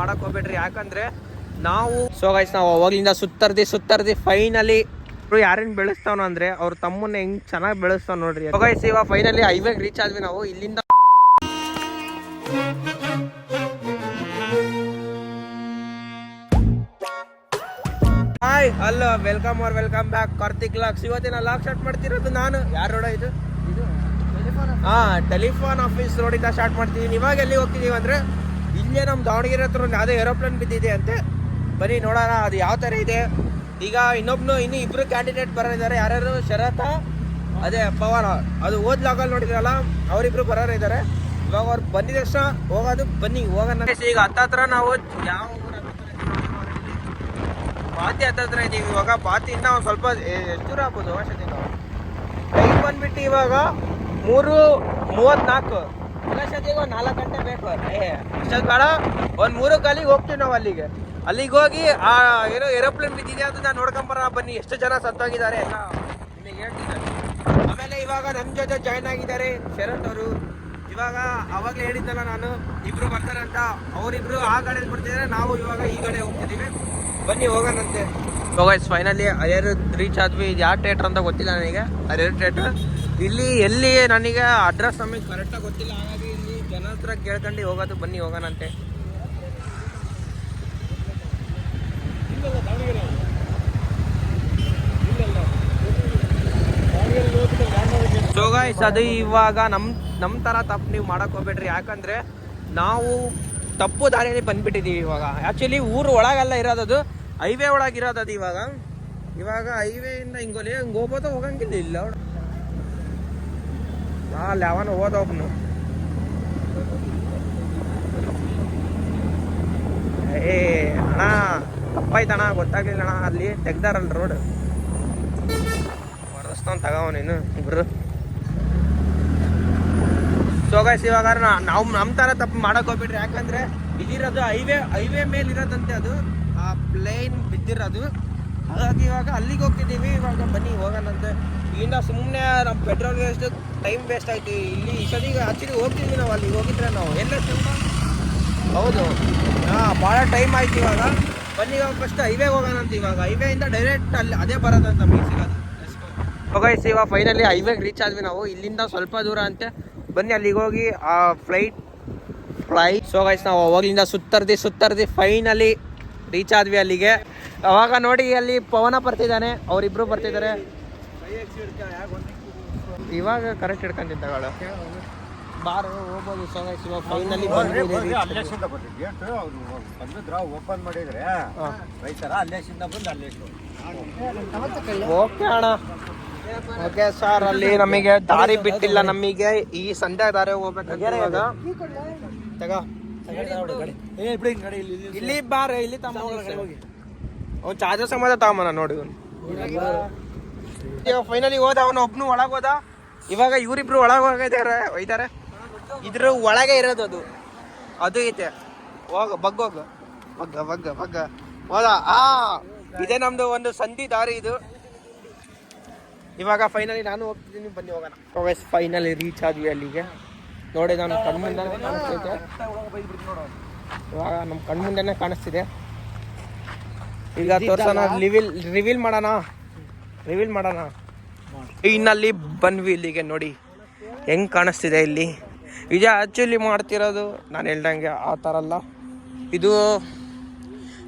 ಮಾಡಕ್ ಹೋಗ್ಬೇಡ್ರಿ. ಯಾಕಂದ್ರೆ ನಾವು ಸೊ ಗೈಸ್ ನಾವು ಅವಾಗ್ಲಿಂದ ಸುತ್ತರ್ದಿ ಸುತ್ತರ್ದಿ ಫೈನಲಿ ಯಾರೇನ್ ಬೆಳೆಸ್ತಾವನ ಅಂದ್ರೆ ಅವ್ರ ತಮ್ಮನ್ನ ಹೆಂಗ್ ಚೆನ್ನಾಗಿ ಬೆಳೆಸ್ತಾವ ನೋಡ್ರಿ. ಗೈಸ್ ಇವಾಗ ಫೈನಲಿ ಹೈವೇಗ್ ರೀಚ್ ಆದ್ವಿ ನಾವು. ಇಲ್ಲಿಂದ hi hello welcome are welcome back Karthik vlogs ಇವತ್ತಿನ ಲಾಕ್ ಸ್ಟಾರ್ಟ್ ಮಾಡ್ತಿರೋದು ನಾನು. ಯಾರು ರೋಡ ಇದು? ಹಾ ಟೆಲಿಫೋನ್ ಆಫೀಸ್ ರೋಡಿಂದ ಸ್ಟಾರ್ಟ್ ಮಾಡ್ತಿದ್ದೀನಿ ಇವಾಗ ಎಲ್ಲಿ ಹೋಗ್ತಿದೀವಿ ಅಂದ್ರೆ ಇಲ್ಲೇ ನಮ್ಮ ದಾವಣಗೆರೆ ಹತ್ರ ಒಂದು ಯಾವುದೋ ಏರೋಪ್ಲೇನ್ ಬಿದ್ದಿದೆ ಅಂತೆ. ಬನ್ನಿ ನೋಡೋಣ, ಅದು ಯಾವ ಥರ ಇದೆ. ಈಗ ಇನ್ನೊಬ್ನು, ಇನ್ನೂ ಇಬ್ಬರು ಕ್ಯಾಂಡಿಡೇಟ್ ಬರೋರಿದ್ದಾರೆ. ಯಾರ್ಯಾರು? ಶರತ, ಅದೇ ಪವನ್. ಅದು ಓದ್ಲಾಗಲ್ಲಿ ನೋಡಿದ್ರಲ್ಲ, ಅವರಿಬ್ರು ಬರೋರು ಇದ್ದಾರೆ ಇವಾಗ ಅವ್ರು ಬಂದಿದ ತಕ್ಷಣ ಹೋಗೋದು, ಬನ್ನಿ ಹೋಗೋಣ ಈಗ ಹತ್ತತ್ರ ನಾವು ಯಾವ ಬಾತಿ ಹತ್ತತ್ರ ಇದ್ದೀವಿ ಇವಾಗ ಬಾತಿಯಿಂದ ಒಂದು ಸ್ವಲ್ಪ ದೂರ ಆಗ್ಬೋದು ವರ್ಷದಿಂದ ಟೈಮ್ ಬಂದ್ಬಿಟ್ಟು ಇವಾಗ ಮೂರು ಮೂವತ್ನಾಲ್ಕು ಇನ್ನೊಂದ್ಸತಿಗೆ ಒಂದು ನಾಲ್ಕು ಗಂಟೆ ಬೇಕು ಅಷ್ಟೊತ್ತು ಬೇಡ ಒಂದು ಮೂರು ಕಾಲಿಗೆ ಹೋಗ್ತೀವಿ ನಾವು ಅಲ್ಲಿಗೆ. ಅಲ್ಲಿಗೆ ಹೋಗಿ ಆ ಏನೋ ಏರೋಪ್ಲೇನ್ ಬಿದ್ದಿದೆ ಅಂತ ನಾನು ನೋಡ್ಕೊಂಬರ ಬನ್ನಿ. ಎಷ್ಟು ಜನ ಸತ್ತೋಗಿದ್ದಾರೆ? ಎಲ್ಲ ನಿಮಗೆ ಹೇಳ್ತಿದ್ದಾರೆ. ಆಮೇಲೆ ಇವಾಗ ನಮ್ಮ ಜೊತೆ ಜಾಯ್ನ್ ಆಗಿದ್ದಾರೆ ಶರತ್ ಅವರು. ಇವಾಗ ಅವಾಗಲೇ ಹೇಳಿದ್ದಲ್ಲ ನಾನು ಇಬ್ರು ಬರ್ತಾರೆ ಅಂತ. ಅವರಿಬ್ರು ಆ ಕಡೆ ಬಿಡ್ತಿದ್ದಾರೆ ನಾವು ಇವಾಗ ಈ ಕಡೆ ಹೋಗ್ತಿದ್ದೀವಿ. ಬನ್ನಿ ಹೋಗೋಣಂತೆ. ಹೋಗೈಸ್ ಫೈನಲಿ ಅರೇರು ರೀಚ್ ಆದ್ವಿ. ಇದು ಯಾವ ಥಿಯೇಟ್ರ್ ಅಂತ ಗೊತ್ತಿಲ್ಲ ನನಗೆ. ಅರೇರು ಥಿಯೇಟ್ರ್ ಇಲ್ಲಿ, ಎಲ್ಲಿ ನನಗೆ ಅಡ್ರೆಸ್ ನಮಗೆ ಕರೆಕ್ಟಾಗಿ ಗೊತ್ತಿಲ್ಲ, ಹಾಗಾಗಿ ಇಲ್ಲಿ ಜನ ಹತ್ರ ಕೇಳ್ಕೊಂಡು ಹೋಗೋದು, ಬನ್ನಿ ಹೋಗೋಣಂತೆ ಅದು ಇವಾಗ ನಮ್ಮ ನಮ್ಮ ಥರ ತಪ್ಪು ನೀವು ಮಾಡಕ್ ಹೋಗ್ಬೇಡ್ರಿ. ಯಾಕಂದ್ರೆ ನಾವು ತಪ್ಪು ದಾರಿಯಲ್ಲಿ ಬಂದ್ಬಿಟ್ಟಿದ್ದೀವಿ ಇವಾಗ. ಆ್ಯಕ್ಚುಲಿ ಊರು ಒಳಗೆಲ್ಲ ಇರೋದದು ಹೈವೇ ಒಳಗಿರೋದು ಅದು ಇವಾಗ. ಇವಾಗ ಇಂದ ಹಿಂಗೋಲಿ ಹಿಂಗೆ ಹೋಗ್ಬೋದು, ಹೋಗಂಗಿಲ್ಲ ಇಲ್ಲ. ಅಲ್ಲಿ ಅವನು ಹೋದ ಒಬ್ಬನು ಏ, ಅಣ್ಣ ತಪ್ಪಾಯ್ತಣ್ಣ ಗೊತ್ತಾಗ್ಲಿಲ್ಲ ಅಣ್ಣ, ಅಲ್ಲಿ ತೆಗ್ದಾರಲ್ಲ ರೋಡ್ ಹೊರಸ್ತಾವ್ ತಗವ ನೀನು, ಇಬ್ರು. ಸೋಗಾಯ್ಸ್ ಇವಾಗ ನಾವು ನಮ್ಮ ಥರ ತಪ್ಪು ಮಾಡಕ್ ಹೋಗ್ಬಿಟ್ರಿ ಯಾಕಂದ್ರೆ ಇದಿರೋದು ಹೈವೇ ಹೈವೇ ಮೇಲೆ ಇರೋದಂತೆ ಅದು. ಆ ಪ್ಲೇನ್ ಬಿದ್ದಿರೋದು. ಹಾಗಾಗಿ ಇವಾಗ ಅಲ್ಲಿಗೆ ಹೋಗ್ತಿದ್ದೀವಿ, ಇವಾಗ ಬನ್ನಿ ಹೋಗೋಣಂತೆ ಇಲ್ಲಿಂದ ಸುಮ್ಮನೆ ನಮ್ಮ ಪೆಟ್ರೋಲ್ ವೇಸ್ಟ್ ಟೈಮ್ ವೇಸ್ಟ್ ಆಯ್ತು. ಇಲ್ಲಿ ಸರಿ ಆಕ್ಚುಲಿ ಹೋಗ್ತಿದ್ವಿ ನಾವು ಅಲ್ಲಿ ಹೋಗಿದ್ರೆ ನಾವು. ಎಲ್ಲ ಹೌದು. ಹಾಂ ಭಾಳ ಟೈಮ್ ಆಯ್ತು ಇವಾಗ. ಬನ್ನಿ ಇವಾಗ ಫಸ್ಟ್ ಹೈವೇಗೆ ಹೋಗೋಣಂತ ಇವಾಗ. ಹೈವೇಯಿಂದ ಡೈರೆಕ್ಟ್ ಅಲ್ಲಿ ಅದೇ ಬರೋದಂತ ನಮಗೆ ಸಿಗೋದು ಹೋಗೈಸ್ ಇವಾಗ ಫೈನಲಿ ಹೈವೇಗೆ ರೀಚ್ ಆದ್ವಿ ನಾವು. ಇಲ್ಲಿಂದ ಸ್ವಲ್ಪ ದೂರ ಅಂತೆ. ಬನ್ನಿ ಅಲ್ಲಿಗೆ ಹೋಗಿ ಆ ಫ್ಲೈಟ್ ಫ್ಲೈಟ್ ಸೊ ಗೈಸ್ ನಾವು ಅವಾಗಲಿಂದ ಸುತ್ತರ್ದಿ ಸುತ್ತರ್ದಿ ಫೈನಲಿ ರೀಚ್ ಆದ್ವಿ ಅಲ್ಲಿಗೆ. ಅವಾಗ ನೋಡಿ ಅಲ್ಲಿ ಪವನ ಬರ್ತಿದ್ದಾನೆ ಅವರಿಬ್ರು ಬರ್ತಿದ್ದಾರೆ. ಇವಾಗ ಕರೆಕ್ಟ್ ಹಿಡ್ಕೊಂತಿದ್ದಾಗಳು ಬಾರು ಹೋಗ್ಬೋದು ಇವಾಗ ಫೈನಲಿ ಬಂದ್ವಿ ಅಲ್ಲೇಶಿಂದ ಬಂದಿದ್ದು ಗೇಟ್ ಅವ್ರು ಬಂದಿದ್ರ ಓಪನ್ ಮಾಡಿದ್ರೆ ರೈತರ ಅಲ್ಲೇಶಿಂದ ಬಂದು ಅಲ್ಲೇಶು. ಓಕೆ ಅಣ್ಣ. ಓಕೆ ಸರ್ ಅಲ್ಲಿ ನಮಗೆ ದಾರಿ ಬಿಟ್ಟಿಲ್ಲ ನಮಗೆ. ಈ ಸಂಜೆ ದಾರಿ ಹೋಗ್ಬೇಕಂತ ಇವಾಗ. ತಗೋ. ಇಲ್ಲಿ ಬಾರ ಇಲ್ಲಿ ತಮ್ಮ ಅವ್ನು ಚಾರ್ಜರ್ ಸಮೇತ ತಗೊಂಬನ ನೋಡಿ ಇವಾಗ ಫೈನಲಿ ಹೋದ, ಅವನು ಒಬ್ನು ಒಳಗೆ ಹೋದ. ಇವಾಗ ಇವರಿಬ್ರು ಒಳಗೆ ಹೋಗಿದ್ದಾರೆ ಒಯ್ತಾರೆ. ಇದ್ರ ಒಳಗೆ ಇರೋದು ಅದು. ಅದು ಐತೆ. ಹೋಗ ಬಗ್ಗೋಗ ಬಗ್ಗ ಬಗ್ಗ ಬಗ್ಗ ಹೋದ. ಆ, ಇದೇ ನಮ್ದು ಒಂದು ಸಂಧಿ ದಾರಿ ಇದು. ಇವಾಗ ಫೈನಲಿ ನಾನು ಹೋಗ್ತಿದ್ದೀನಿ, ಬನ್ನಿ ಹೋಗೋಣ. ಫೈನಲಿ ರೀಚ್ ಆದ್ವಿ ಅಲ್ಲಿಗೆ. ನೋಡಿ, ನಾನು ಕಣ್ಮುಂದೆ ಇವಾಗ ನಮ್ಮ ಕಣ್ಮುಂದೆನೇ ಕಾಣಿಸ್ತಿದೆ. ಈಗ ತೋರ್ಸೋಣ ರಿವೀಲ್ ರಿವೀಲ್ ಮಾಡೋಣ. ರಿವೀಲ್ ಮಾಡೋಣ. ಇನ್ನಲ್ಲಿ ಬಂದ್ವಿ ಇಲ್ಲಿಗೆ ನೋಡಿ. ಹೆಂಗ್ ಕಾಣಿಸ್ತಿದೆ ಇಲ್ಲಿ? ಇದು ಆ್ಯಕ್ಚುಲಿ ಮಾಡ್ತಿರೋದು ನಾನು ಹೇಳ್ದಂಗೆ ಆ ಥರ ಅಲ್ಲ. ಇದು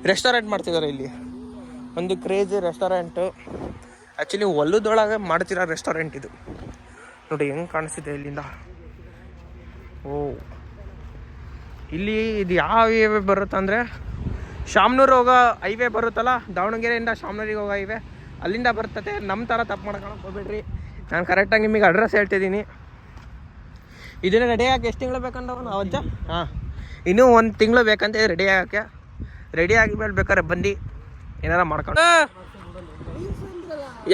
ರೆಸ್ಟೋರೆಂಟ್ ಮಾಡ್ತಿದ್ದಾರೆ ಇಲ್ಲಿ. ಒಂದು ಕ್ರೇಜಿ ರೆಸ್ಟೋರೆಂಟು ಆ್ಯಕ್ಚುಲಿ ಹೊಲದೊಳಗೆ ಮಾಡ್ತಿರೋ ರೆಸ್ಟೋರೆಂಟ್ ಇದು. ನೋಡಿ ಹೆಂಗೆ ಕಾಣಿಸ್ತಿದೆ ಇಲ್ಲಿಂದ? ಓ. ಇಲ್ಲಿ ಇದು ಯಾವ ಬರುತ್ತೆ ಬರುತ್ತಂದರೆ ಶಾಮ್ನೂರು ಹೋಗೋ ಹೈವೇ ಬರುತ್ತಲ್ಲ ದಾವಣಗೆರೆಯಿಂದ ಶಾಮ್ನೂರಿಗೆ ಹೋಗೋ ಹೈವೇ ಅಲ್ಲಿಂದ ಬರ್ತತೆ. ನಮ್ಮ ಥರ ತಪ್ಪು ಮಾಡ್ಕೊಳಕ್ಕೆ ಹೋಗ್ಬೇಡ್ರಿ. ನಾನು ಕರೆಕ್ಟಾಗಿ ನಿಮಗೆ ಅಡ್ರೆಸ್ ಹೇಳ್ತಿದ್ದೀನಿ. ಇದನ್ನ ರೆಡಿ ಆಗಕ್ಕೆ ಎಷ್ಟು ತಿಂಗಳು ಬೇಕಂದವನು ನಾವು ಅಜ್ಜ ಹಾಂ. ಇನ್ನೂ ಒಂದು ತಿಂಗಳು ಬೇಕಂತ ರೆಡಿ ಆಗಕ್ಕೆ. ರೆಡಿ ಆಗಿ ಮೇಲೆ ಬೇಕಾದ್ರೆ ಬಂದು ಏನಾರ ಮಾಡ್ಕೊಂಡು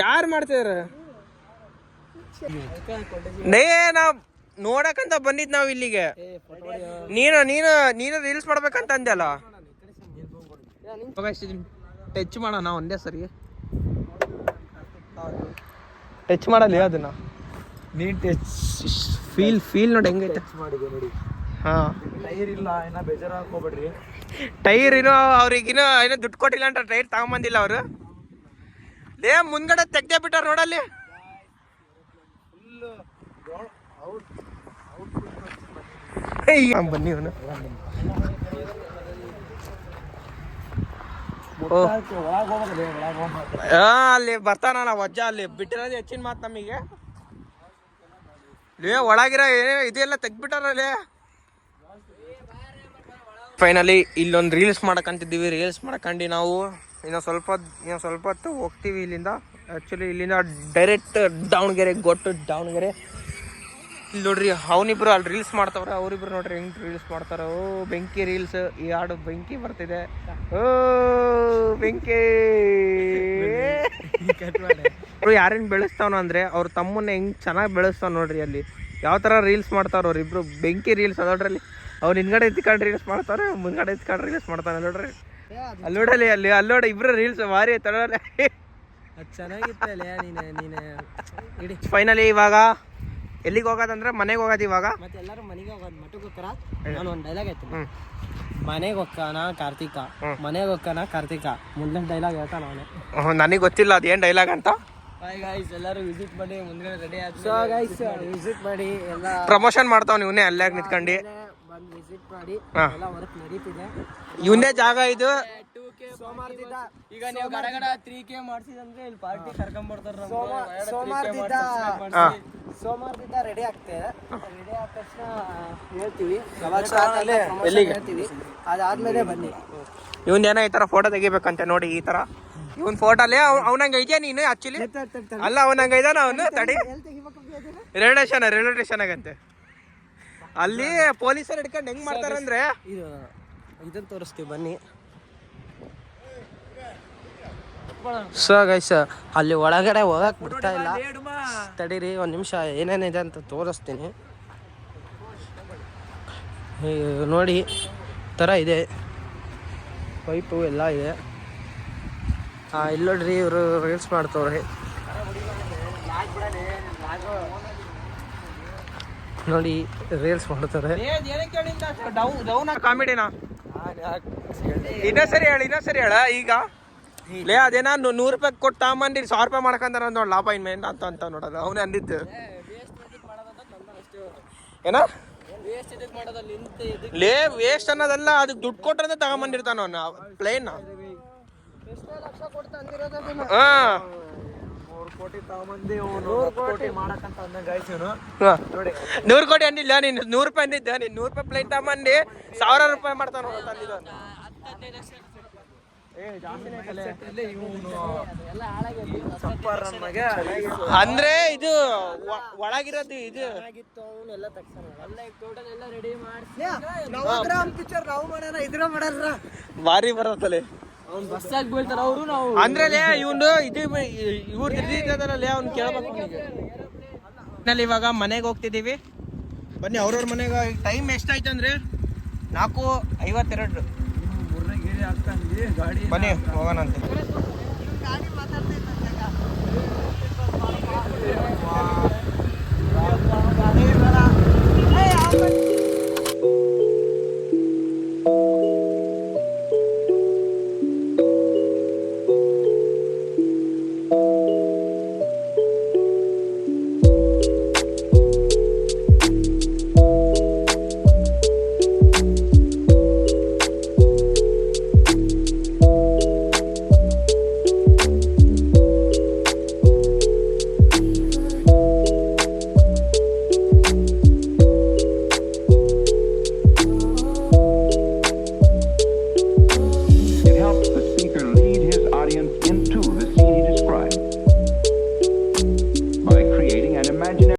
ಯಾರು ಮಾಡ್ತಿದಾರೆ? ನೇ ನಾವು ನೋಡಕ್ಕಂತ ಬಂದಿದ್ದು ನಾವು ಇಲ್ಲಿಗೆ. ನೀನು ನೀನು ನೀನು ರೀಲ್ಸ್ ಮಾಡ್ಬೇಕಂತ ಅಂದಲ್ಲ ಟಚ್ ಮಾಡೋಣ ಒಂದೇ ಸರಿ. ಟಚ್ ಮಾಡಲ್ಲ ಅದನ್ನ. ನೀನ್ ಟಚ್ ಫೀಲ್ ಫೀಲ್ ನೋಡಿ ಹೆಂಗೈತೆ. ಮಾಡಿದೆ ನೋಡಿ. ಹಾಂ. ಟೈರ್ ಇಲ್ಲ ಏನೋ ಬೇಜಾರು ಹಾಕೋಬೇಡ್ರಿ ಟೈರ್ ಏನೋ ಅವ್ರಿಗಿನ್ನೂ ಏನೋ ದುಡ್ಡು ಕೊಟ್ಟಿಲ್ಲ ಅಂತ ಟೈರ್ ತಗೊಂಬಂದಿಲ್ಲ ಅವರು. ಲೇ ಮುಂದ್ಗಡೆ ತೆಗ್ದೇ ಬಿಟ್ಟಾರ ರೋಡಲ್ಲಿ. ಏಯ್, ಬನ್ನಿ ಇವನು ಒಳಗೆ ಹೋಗ್ಬೇಕ್ರಿ ಒಳಗೆ ಹೋಗ್ಬೇಕು ಆ, ಅಲ್ಲಿ ಬರ್ತಾನ ನಾವು ಅಜ್ಜ ಅಲ್ಲಿ ಬಿಟ್ಟಿರೋದು ಹೆಚ್ಚಿನ ಮಾತು ನಮಗೆ. ಲೇ ಒಳಗಿರೋ ಏನೇ ಇದೆಲ್ಲ ತೆಗ್ದ್ಬಿಟ್ಟಾರಲ್ಲೇ ಫೈನಲಿ ಇಲ್ಲೊಂದು ರೀಲ್ಸ್ ಮಾಡಕ್ಕಂತಿದ್ದೀವಿ ರೀಲ್ಸ್ ಮಾಡ್ಕೊಂಡು ನಾವು. ಇನ್ನು ಸ್ವಲ್ಪ ಇನ್ನು ಸ್ವಲ್ಪ ಹೊತ್ತು ಹೋಗ್ತೀವಿ ಇಲ್ಲಿಂದ. ಆ್ಯಕ್ಚುಲಿ ಇಲ್ಲಿಂದ ಡೈರೆಕ್ಟ್ ದಾವಣಗೆರೆ ಗೊಟ್ಟು ದಾವಣಗೆರೆ ಇಲ್ಲಿ ನೋಡ್ರಿ ಅವನಿಬ್ರು ಅಲ್ಲಿ ರೀಲ್ಸ್ ಮಾಡ್ತಾವ್ರೆ ಅವರಿಬ್ರು ನೋಡ್ರಿ ಹೆಂಗ್ ರೀಲ್ಸ್ ಮಾಡ್ತಾರ. ಓ ಬೆಂಕಿ ರೀಲ್ಸ್ ಈ ಹಾಡು ಬೆಂಕಿ ಬರ್ತಿದೆ. ಓ ಬೆಂಕಿ. ಅವ್ರು ಯಾರೇನು ಬೆಳೆಸ್ತಾವನ ಅಂದ್ರೆ ಅವ್ರ ತಮ್ಮನ್ನ ಹೆಂಗ್ ಚೆನ್ನಾಗಿ ಬೆಳೆಸ್ತಾವ್ ನೋಡ್ರಿ ಅಲ್ಲಿ. ಯಾವ ತರ ರೀಲ್ಸ್ ಮಾಡ್ತಾರ ಅವ್ರಿಬ್ರು ಬೆಂಕಿ ರೀಲ್ಸ್ ಅದೊಡ್ರಲ್ಲಿ ಅವ್ರು ಹಿಂದ್ಗಡೆ ಎತ್ಕೊಂಡು ರೀಲ್ಸ್ ಮಾಡ್ತಾರೆ ಮುಂದ್ಗಡೆ ಎತ್ಕೊಂಡು ರೀಲ್ಸ್ ಮಾಡ್ತಾನೆ ನೋಡ್ರಿ. ಅಲ್ಲಿ ನೋಡಲಿ ಅಲ್ಲಿ ಅಲ್ಲಿ ನೋಡಿ ಇಬ್ರು ರೀಲ್ಸ್ ಭಾರಿ ಚೆನ್ನಾಗಿತ್ತು ಚೆನ್ನಾಗಿತ್ತಲ್ಲ ನೀನು ನೀನು. ಇಡಿ. ಫೈನಲಿ ಇವಾಗ ಎಲ್ಲಿಗೆ ಹೋಗೋದಂದ್ರೆ ಮನೆಗೆ ಹೋಗೋದು ಇವಾಗ? ಮತ್ತೆ ಎಲ್ಲರೂ ಮನೆಗೆ ಹೋಗೋದು ಹೋಗ್ತಾರ ನಾನು ಒಂದು ಡೈಲಾಗ್ ಹ್ಮ್. ಮನೆಗೆ ಹೋಗ್ತಾನ ಕಾರ್ತಿಕ. ಮನೆಗೆ ಹೋಗ್ತಾನ ಕಾರ್ತಿಕ? ಮುಂದಿನ ಡೈಲಾಗ್ ಹೇಳ್ತಾನ ಅವನೇ. ನನಗೆ ಗೊತ್ತಿಲ್ಲ ಅದೇನು ಡೈಲಾಗ್ ಅಂತ? ಬಾಯ್ ಗಾಯ್ಸ್ ಎಲ್ಲರೂ ವಿಸಿಟ್ ಮಾಡಿ ಮುಂದ್ಗಡೆ ರೆಡಿ ಆಗಿ ಸೊ ಗೈಸ್ ವಿಸಿಟ್ ಮಾಡಿ. ಎಲ್ಲ ಪ್ರಮೋಷನ್ ಮಾಡ್ತಾವ್ ಇವನೇ ಅಲ್ಲಾಗ ನಿಂತ್ಕೊಂಡು. ಬಂದು ವಿಸಿಟ್ ಮಾಡಿ ಹಾ. ಎಲ್ಲ ವರ್ಕ್ ನಡೀತಿದೆ. ಇವನೇ ಜಾಗ ಇದು. ಸೋಮವಾರದಿಂದ ಈಗ ನೀವು ಗಡ ಗಡ ತ್ರೀ ಕೆ ಮಾಡ್ಸಿದಂದ್ರೆ ಇಲ್ಲಿ ಪಾರ್ಟಿ ಕರ್ಕೊಂಡ್ ಬರ್ತಾರ ಸೋಮವಾರದಿಂದ. ಸೋಮವಾರದಿಂದ ರೆಡಿ ಆಗ್ತೇವೆ. ರೆಡಿ ಆದ ತಕ್ಷಣ ಹೇಳ್ತೀವಿ. ಹೇಳ್ತೀವಿ. ಅದಾದ್ಮೇಲೆ ಬನ್ನಿ. ಇವನ್ ಏನೋ ಈ ತರ ಫೋಟೋ ತೆಗಿಬೇಕಂತೆ ನೋಡಿ ಈ ತರ? ಇವನ್ ಫೋಟೋ ಅಲ್ಲೇ ಅವನಂಗ ಇದೆಯಾ ನೀನು ಆಕ್ಚುಲಿ ಅಲ್ಲ ಅವನಂಗ ಇದಾನ ಅವನು? ತಡಿ. ರೈಲ್ವೆ ಸ್ಟೇಷನ್ ರೈಲ್ವೆ ಸ್ಟೇಷನ್ ಆಗಂತೆ. ಅಲ್ಲಿ ಪೊಲೀಸರು ಹಿಡ್ಕೊಂಡು ಹೆಂಗ್ ಮಾಡ್ತಾರಂದ್ರೆ? ಇದು ಇದನ್ನ ತೋರಿಸ್ತೀವಿ ಬನ್ನಿ. ಸೊ ಗೈಸ್ ಅಲ್ಲಿ ಒಳಗಡೆ ಹೋಗಕ್ ಬಿಡ್ತಾ ಇಲ್ಲ. ತಡೀರಿ ಒಂದು ನಿಮಿಷ. ಏನೇನಿದೆ ಅಂತ ತೋರಿಸ್ತೀನಿ. ನೋಡಿ ತರ ಇದೆ. ಪೈಪು ಎಲ್ಲ ಇದೆ. ಹಾಂ ಇಲ್ಲಿ ನೋಡ್ರಿ ಇವರು ರೀಲ್ಸ್ ಮಾಡ್ತವ್ರಿ. ನೋಡಿ ರೀಲ್ಸ್ ಮಾಡ್ತಾರೆ. ಕಾಮಿಡಿನಾ ಇನ್ನೂ ಸರಿ ಹೇಳ ಇನ್ನೂ ಸರಿ ಹೇಳ ಈಗ. ಲೇ ಅದೇನ ನೂರು ರೂಪಾಯಿ ಕೊಟ್ಟು ತಗೊಂಬಂದಿರಿ ಸಾವಿರ ರೂಪಾಯಿ ಮಾಡ್ಕೊಂತಾರ ನೋಡ್ ಲಾಭ ಇನ್ ಮೇನ್ ಅಂತ ಅಂತ ನೋಡೋದು. ಅವನೇ ಅಂದಿದ್ದು. ಏನ? ಲೇ ವೇಸ್ಟ್ ಅನ್ನೋದಲ್ಲ ಅದಕ್ಕೆ ದುಡ್ಡು ಕೊಟ್ಟರೆ ತಗೊಂಬಂದಿರ್ತಾನ ಅವನು. ಪ್ಲೇನ್ ಹಾ. ಕೋಟಿ ತಗೊಂಬಂದು ನೂರು ಕೋಟಿ ಅಂದಿಲ್ಲ ನೀನು ನೂರು ರೂಪಾಯಿ ಅಂದಿದ್ದ ನೀನು ನೂರು ರೂಪಾಯಿ ಪ್ಲೇಟ್ ತಗೊಂಬಂದು ಸಾವಿರ ರೂಪಾಯಿ ಮಾಡ್ತಾನ ಅಂದ್ರೆ ಇದು ಒಳಗಿರೋದು ಇದು. ಭಾರಿ ಬರತ್ತಲೆ ಅವ್ನು ಬಸ್ಸಾಗಿ ಬೀಳ್ತಾರ ಅವರು ನಾವು ಅಂದ್ರೆ ಇವನು ಇದು ಇವ್ರು ಇದ್ದಿದ್ದಲ್ಲ ಅವ್ನು ಕೇಳ್ಬೇಕು. ನಲ್ಲಿ ಇವಾಗ ಮನೆಗೆ ಹೋಗ್ತಿದ್ದೀವಿ. ಬನ್ನಿ ಅವ್ರವ್ರ ಮನೆಗೆ ಟೈಮ್ ಎಷ್ಟಾಯ್ತು ಅಂದ್ರೆ ನಾಲ್ಕು ಐವತ್ತೆರಡು ಬನ್ನಿ ಹೋಗೋಣಂತೆ.